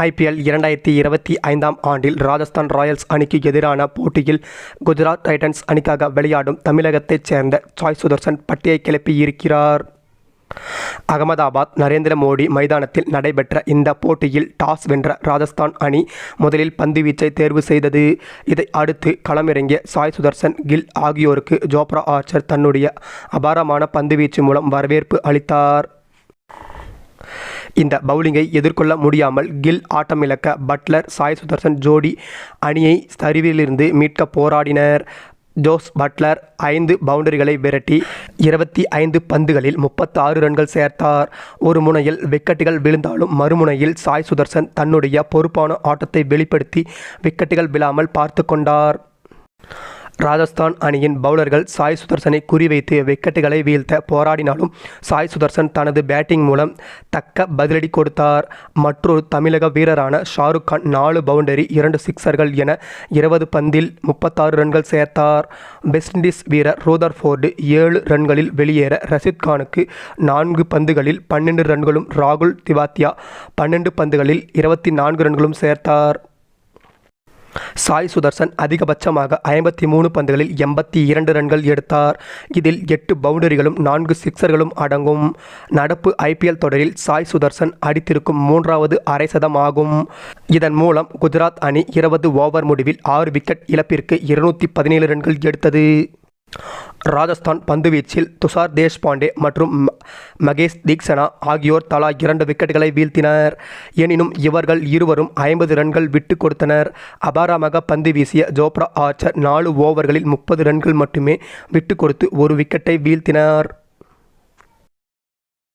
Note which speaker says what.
Speaker 1: IPL இரண்டாயிரத்தி இருபத்தி ஐந்தாம் ஆண்டில் ராஜஸ்தான் ராயல்ஸ் அணிக்கு எதிரான போட்டியில் குஜராத் டைட்டன்ஸ் அணிக்காக விளையாடும் தமிழகத்தைச் சேர்ந்த சாய் சுதர்சன் பட்டியை கிளப்பியிருக்கிறார் அகமதாபாத் நரேந்திர மோடி மைதானத்தில் நடைபெற்ற இந்த போட்டியில் டாஸ் வென்ற ராஜஸ்தான் அணி முதலில் பந்துவீச்சை தேர்வு செய்தது. இதை அடுத்து களமிறங்கிய சாய் சுதர்சன் கில் ஆகியோருக்கு ஜோப்ரா ஆர்ச்சர் தன்னுடைய அபாரமான பந்துவீச்சு மூலம் வரவேற்பு அளித்தார். இந்த பவுலிங்கை எதிர்கொள்ள முடியாமல் கில் ஆட்டமிழக்க பட்லர் சாய் சுதர்சன் ஜோடி அணியை சரிவிலிருந்து மீட்க போராடினர். ஜோஸ் பட்லர் ஐந்து பவுண்டரிகளை விரட்டி இருபத்தி ஐந்து பந்துகளில் முப்பத்தாறு ரன்கள் சேர்த்தார். ஒரு முனையில் விக்கெட்டுகள் விழுந்தாலும் மறுமுனையில் சாய் சுதர்சன் தன்னுடைய பொறுப்பான ஆட்டத்தை வெளிப்படுத்தி விக்கெட்டுகள் விழாமல் பார்த்து கொண்டார். ராஜஸ்தான் அணியின் பவுலர்கள் சாய் சுதர்சனை குறிவைத்து விக்கெட்டுகளை வீழ்த்த போராடினாலும் சாய் சுதர்சன் தனது பேட்டிங் மூலம் தக்க பதிலடி கொடுத்தார். மற்றொரு தமிழக வீரரான ஷாருக் கான் நாலு பவுண்டரி இரண்டு சிக்சர்கள் என இருபது பந்தில் முப்பத்தாறு ரன்கள் சேர்த்தார். வெஸ்ட் இண்டீஸ் வீரர் ரோதர்ஃபோர்டு ஏழு ரன்களில் வெளியேற ரஷித் கானுக்கு நான்கு பந்துகளில் பன்னெண்டு ரன்களும் ராகுல் திவாத்தியா பன்னெண்டு பந்துகளில் இருபத்தி நான்கு ரன்களும் சேர்த்தார். சாய் சுதர்சன் அதிகபட்சமாக ஐம்பத்தி மூணு பந்துகளில் எண்பத்தி இரண்டு ரன்கள் எடுத்தார். இதில் எட்டு பவுண்டரிகளும் நான்கு சிக்சர்களும் அடங்கும். நடப்பு ஐபிஎல் தொடரில் சாய் சுதர்சன் அடித்திருக்கும் மூன்றாவது அரை சதம் ஆகும் இதன் மூலம் குஜராத் அணி இருபது ஓவர் முடிவில் ஆறு விக்கெட் இழப்பிற்கு இருநூற்றி பதினேழு ரன்கள் எடுத்தது. ராஜஸ்தான் பந்துவீச்சில் துஷார் தேஷ்பாண்டே மற்றும் ம- மகேஷ் தீக்ஷனா ஆகியோர் தலா இரண்டு விக்கெட்டுகளை வீழ்த்தினர். எனினும் இவர்கள் இருவரும் ஐம்பது ரன்கள் விட்டு கொடுத்தனர். அபாரமாக பந்து வீசிய ஜோப்ரா ஆர்ச்சர் நாலு ஓவர்களில் முப்பது ரன்கள் மட்டுமே விட்டு கொடுத்து ஒரு விக்கெட்டை வீழ்த்தினார்.